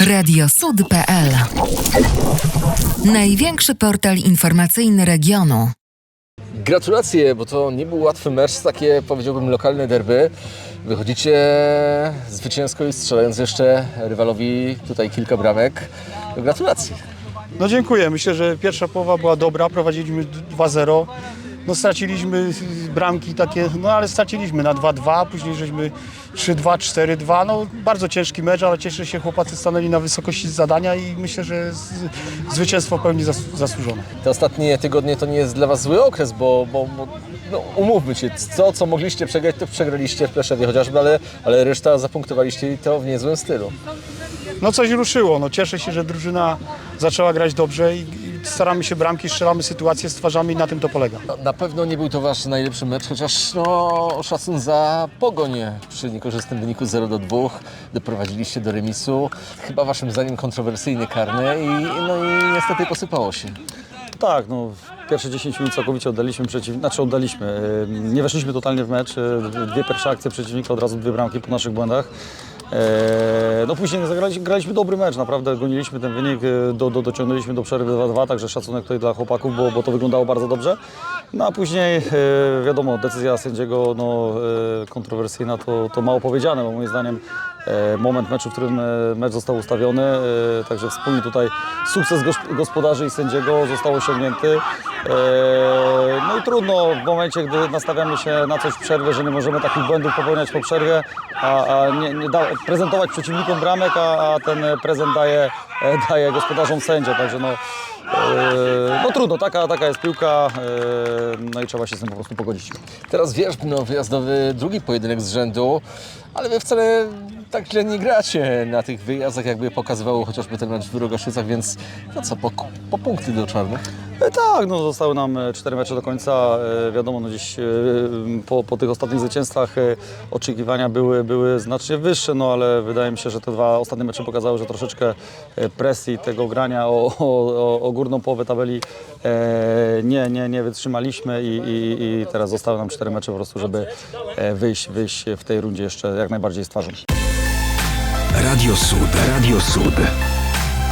Radiosud.pl Największy portal informacyjny regionu. Gratulacje, bo to nie był łatwy mecz, takie powiedziałbym lokalne derby. Wychodzicie zwycięsko i strzelając jeszcze rywalowi tutaj kilka bramek. Gratulacje. No dziękuję. Myślę, że pierwsza połowa była dobra. Prowadziliśmy 2-0. No straciliśmy bramki takie, no ale straciliśmy na 2-2, później żeśmy 3-2, 4-2. No bardzo ciężki mecz, ale cieszę się, chłopacy stanęli na wysokości zadania i myślę, że z, zwycięstwo pełni zas, zasłużone. Te ostatnie tygodnie to nie jest dla Was zły okres, bo, bo, bo no, umówmy się, to co mogliście przegrać, to przegraliście w Pleszewie chociażby, ale, ale reszta zapunktowaliście i to w niezłym stylu. No coś ruszyło. No cieszę się, że drużyna zaczęła grać dobrze i staramy się bramki, strzelamy sytuacje, stwarzamy i na tym to polega. No, na pewno nie był to Wasz najlepszy mecz, chociaż no, szacun za pogoń przy niekorzystnym wyniku 0 do 2 doprowadziliście do remisu. Chyba Waszym zdaniem kontrowersyjny karny i, no i niestety posypało się. Tak, no pierwsze 10 minut całkowicie oddaliśmy przeciw... znaczy oddaliśmy. Nie weszliśmy totalnie w mecz. Dwie pierwsze akcje przeciwnika, od razu dwie bramki po naszych błędach. Yy, No później zagraliśmy, graliśmy dobry mecz, naprawdę goniliśmy ten wynik, yy, do, do, dociągnęliśmy do przerwy 2-2, także szacunek tutaj dla chłopaków, bo, bo to wyglądało bardzo dobrze. No a później yy, wiadomo, decyzja sędziego no, yy, kontrowersyjna to, to mało powiedziane, bo moim zdaniem e, moment meczu, w którym e, mecz został ustawiony. e, Także wspólnie tutaj sukces gos- gospodarzy i sędziego został osiągnięty. E, No i trudno w momencie, gdy nastawiamy się na coś w przerwie, że nie możemy takich błędów popełniać po przerwie, a, a nie, nie da, prezentować przeciwnikom bramek, a, a ten prezent daje, e, daje gospodarzom sędzia. Także no, e, no trudno, taka, taka jest piłka, e, no i trzeba się z tym po prostu pogodzić. Teraz wiesz, no, wyjazdowy drugi pojedynek z rzędu, ale Wy wcale tak źle nie gracie na tych wyjazdach, jakby pokazywało chociażby ten mecz w Rogoszycach, więc no co, po, po punkty do czarnych. E, Tak, no zostały nam e, cztery mecze do końca. E, Wiadomo, no gdzieś e, po, po tych ostatnich zwycięstwach oczekiwania były, były znacznie wyższe, no ale wydaje mi się, że te dwa ostatnie mecze pokazały, że troszeczkę presji tego grania o, o, o- górną połowę tabeli nie, nie, nie wytrzymaliśmy i, i, i teraz zostały nam cztery mecze po prostu, żeby wyjść, wyjść w tej rundzie jeszcze jak najbardziej z twarzą. Radio Sud. Radio Sud.